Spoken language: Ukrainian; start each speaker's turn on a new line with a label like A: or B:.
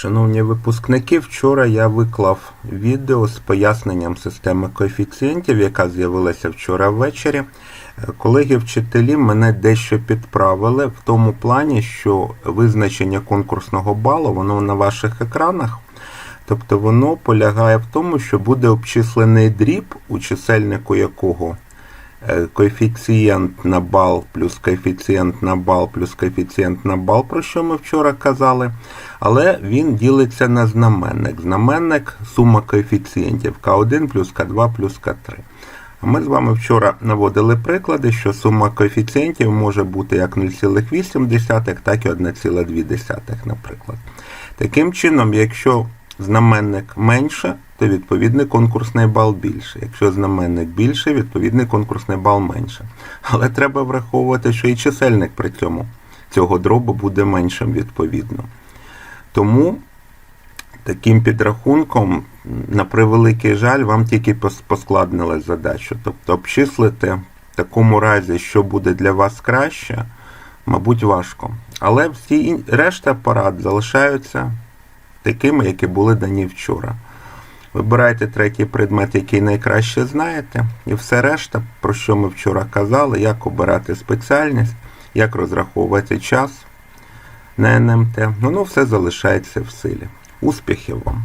A: Шановні випускники, вчора я виклав відео з поясненням системи коефіцієнтів, яка з'явилася вчора ввечері. Колеги-вчителі мене дещо підправили в тому плані, що визначення конкурсного балу воно на ваших екранах. Тобто воно полягає в тому, що буде обчислений дріб, у чисельнику якого коефіцієнт на бал плюс коефіцієнт на бал плюс коефіцієнт на бал, про що ми вчора казали. Але він ділиться на знаменник. Знаменник сума коефіцієнтів К1 плюс К2 плюс К3. А ми з вами вчора наводили приклади, що сума коефіцієнтів може бути як 0,8, так і 1,2, наприклад. Таким чином, якщо знаменник менше, то відповідний конкурсний бал більше. Якщо знаменник більше, відповідний конкурсний бал менше. Але треба враховувати, що і чисельник при цьому цього дробу буде меншим відповідно. Тому таким підрахунком, на превеликий жаль, вам тільки пос- поскладнили задачу. Тобто обчислити в такому разі, що буде для вас краще, мабуть, важко. Але всі решта порад залишаються такими, які були дані вчора. Вибирайте третій предмет, який найкраще знаєте, і все решта, про що ми вчора казали, як обирати спеціальність, як розраховувати час на НМТ. Воно все залишається в силі. Успіхів вам!